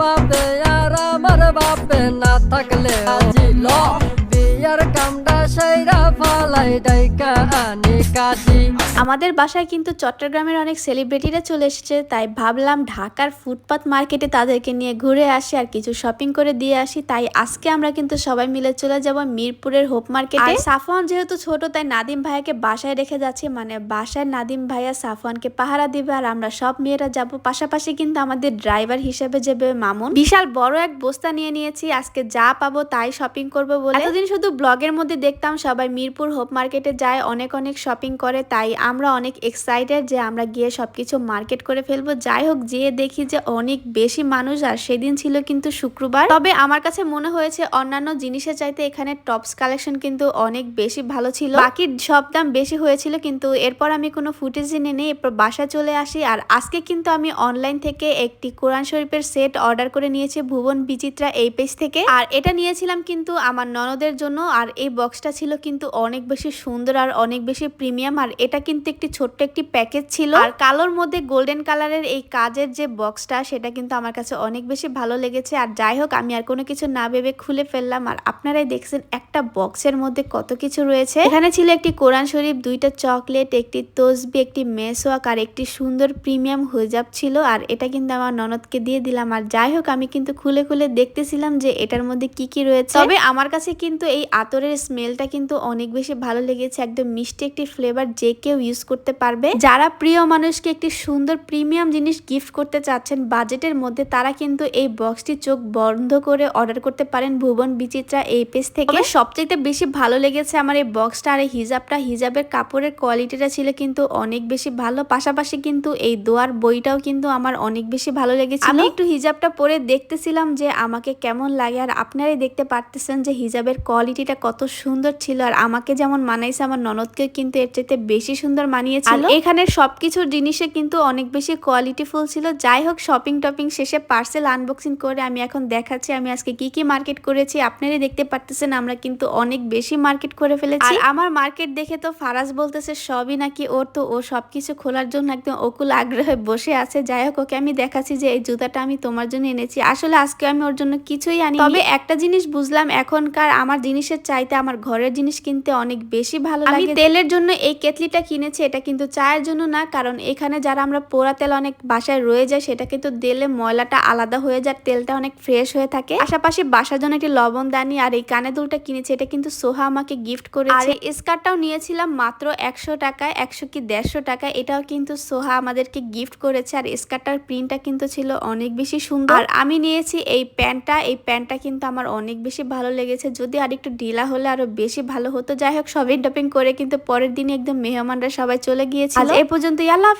বাপে আর আমার বাপে না থাকলে আজি ল ডাইকা আনি আমাদের বাসায় কিন্তু চট্টগ্রামের অনেক সেলিব্রিটিরা চলে এসেছে তাই ভাবলাম ঢাকার ফুটপাত মার্কেটে তাদেরকে নিয়ে ঘুরে আসি আর কিছু শপিং করে দিয়ে আসি। তাই আজকে আমরা কিন্তু সবাই মিলে চলে যাব মিরপুরের হোপ মার্কেটে। সাফওয়ান যেহেতু ছোট তাই নাদিম ভাইয়াকে বাসায় রেখে যাচ্ছি। মানে বাসায় নাদিম ভাইয়া সাফওয়ানকে পাহারা দিবে আর আমরা সব মেয়েরা যাব। পাশাপাশি কিন্তু আমাদের ড্রাইভার হিসেবে যাবে মামুন। বিশাল বড় এক বস্তা নিয়ে নিয়েছি আজকে যা পাবো তাই শপিং করব বলে। এতদিন শুধু ব্লগের মধ্যে দেখতাম সবাই মিরপুর হোপ মার্কেটে যায়, অনেক অনেক শপিং করে, তাই আমরা অনেক এক্সাইটেড যে আমরা গিয়ে সব কিছু মার্কেট করে ফেলব। যাই হোক যেয়ে দেখি যে অনেক বেশি মানুষ, আর সেদিন ছিল কিন্তু শুক্রবার। তবে আমার কাছে মনে হয়েছে অন্যান্য জিনিসের চাইতে এখানে টপস কালেকশন কিন্তু অনেক বেশি ভালো ছিল। বাকি সব দাম বেশি হয়েছিল, কিন্তু এরপর আমি কোনো ফুটেজ নেই, এরপর বাসা চলে আসি। আর আজকে কিন্তু আমি অনলাইন থেকে একটি কোরআন শরীফের সেট অর্ডার করে নিয়েছি, ভুবন বিচিত্রা এই পেজ থেকে। আর এটা নিয়েছিলাম কিন্তু আমার ননদের জন্য, আর এই বক্সটা ছিল কিন্তু অনেক বেশি সুন্দর আর অনেক বেশি প্রিমিয়াম। আর এটা কিন্তু একটি ছোট্ট একটি প্যাকেজ ছিল। আর কালোর মধ্যে গোল্ডেন কালারের এই কাজের যে বক্সটা, সেটা কিন্তু আমার কাছে অনেক বেশি ভালো লেগেছে। আর যাই হোক, আমি আর কোনো কিছু না ভেবে খুলে ফেললাম। আর আপনারাই দেখছেন একটা বক্সের মধ্যে কত কিছু রয়েছে। এখানে ছিল একটি কোরআন শরীফ, দুইটা চকলেট, একটি তসবি, একটি মেসওয়াক আর একটি সুন্দর প্রিমিয়াম হিজাব ছিল। আর এটা কিন্তু আমার ননদকে দিয়ে দিলাম। আর যাই হোক, আমি কিন্তু খুলে খুলে দেখতেছিলাম যে এটার মধ্যে কি কি রয়েছে। তবে আমার কাছে কিন্তু এই আতরের স্মেলটা কিন্তু অনেক বেশি ভালো লেগেছে, একদম মিষ্টি একটি ফ্লেভার যে কেউ ইউজ করতে পারবে। যারা প্রিয় মানুষকে একটি সুন্দর প্রিমিয়াম জিনিস গিফট করতে চাচ্ছেন বাজেটের মধ্যে তারা কিন্তু এই বক্সটি চোখ বন্ধ করে অর্ডার করতে পারেন ভুবন বিচিত্রা এই পেজ থেকে। সবচেয়ে বেশি ভালো লেগেছে আমার এই বক্সটা আর এই হিজাবটা, হিজাবের কাপড়ের কোয়ালিটিটা ছিল কিন্তু অনেক বেশি ভালো। পাশাপাশি কিন্তু এই দোয়ার বইটাও কিন্তু আমার অনেক বেশি ভালো লেগেছে আমি একটু হিজাবটা পরে দেখতেছিলাম যে আমাকে কেমন লাগে, আর আপনারাই দেখতে পারতেছেন যে হিজাবের কোয়ালিটিটা কত সুন্দর ছিল, আর আমাকে যেমন মানাইছে আমার ননদকে কিন্তু এর চাইতে বেশি সুন্দর মানিয়েছিল। এখানে সবকিছুর জিনিসে কিন্তু অনেক বেশি কোয়ালিটিফুল ছিল। যাই হোক শপিং টপিং শেষে পার্সেল আনবক্সিং করে আমি এখন দেখাচ্ছি আমি আজকে কি কি মার্কেট করেছি। আপনারাই দেখতে পারতেছেন আমরা কিন্তু অনেক বেশি মার্কেট করে ফেলেছি। আর আমার মার্কেট দেখে তো ফারাজ বলতেছে সবই নাকি ওর? তো ও সবকিছু খোলার জন্য একদম অকুল আগ্রহে বসে আছে। যাই হোক ওকে আমি দেখাচ্ছি যে এই জুতাটা আমি তোমার জন্য এনেছি। আসলে আজকে আমি ওর জন্য কিছুই আনি তবে একটা জিনিস বুঝলাম এখনকার আমার জিনিসের চাইতে আমার ঘরের জিনিস কিনতে অনেক বেশি ভালো লাগে আমি তেলের জন্য এই কেতলিটা কিনেছি এটা কিন্তু চায়ের জন্য না কারণ এখানে যারা আমরা পোড়া তেল অনেক বাসায় রয়ে যায় সেটা কিন্তু দিলে ময়লাটা আলাদা হয়ে যায় তেলটা অনেক ফ্রেশ হয়ে থাকে। পাশাপাশি বাসার জন্য একটি লবণ দানি আর এই কানে দুলটা কিনেছি এটা কিন্তু সোহা আমাকে গিফট করেছে। আর এই স্কার্টটাও নিয়েছিলাম মাত্র একশো টাকায় একশো কি দেড়শো টাকা এটাও কিন্তু সোহা আমাদেরকে গিফট করেছে। আর স্কার্টটার প্রিন্টটা কিন্তু ছিল অনেক বেশি সুন্দর। আর আমি নিয়েছি এই প্যান্টটা এই প্যান্টটা কিন্তু আমার অনেক বেশি ভালো লেগেছে। যদি আর একটু ঢিলা হলে আরও বেশি ভালো হতো। যাই হোক শপিং ডপিং করে, কিন্তু পরের দিন একদম মেহমানরা সবাই চলে গিয়েছিল। আজ এ পর্যন্ত আল্লাহ